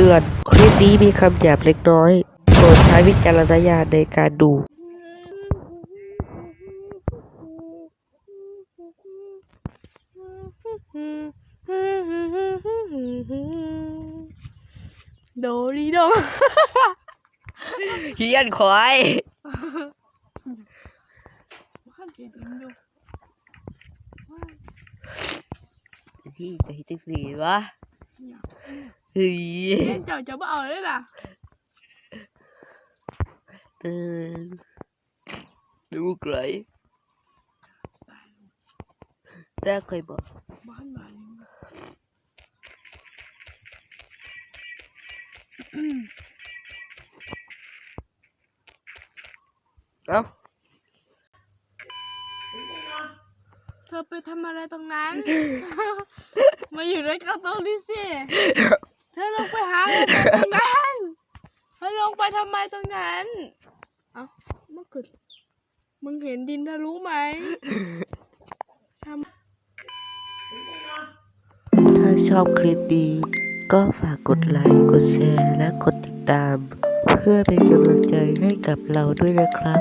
ตือน คลิปนี้มีคำหยาบเล็กน้อยโปรดใช้วิจารณญาณในการดู โดดีโดเฮียนควายข้ามเกียรติอยู่ที่จะฮิตสีวะ เฮ้ยเล่นเจ้าจะบ่เอาเลยล่ะเออดูไกลแต่ ตรงนั้นเธอลงไปทำไมตรงนั้น เอ้าเมื่อคืนมึงเห็นดินทะลุไหมทำถ้าชอบคลิปนี้ ก็ฝากกดไลค์ กดแชร์ และกดติดตาม เพื่อเป็นกำลังใจให้กับเราด้วยนะครับ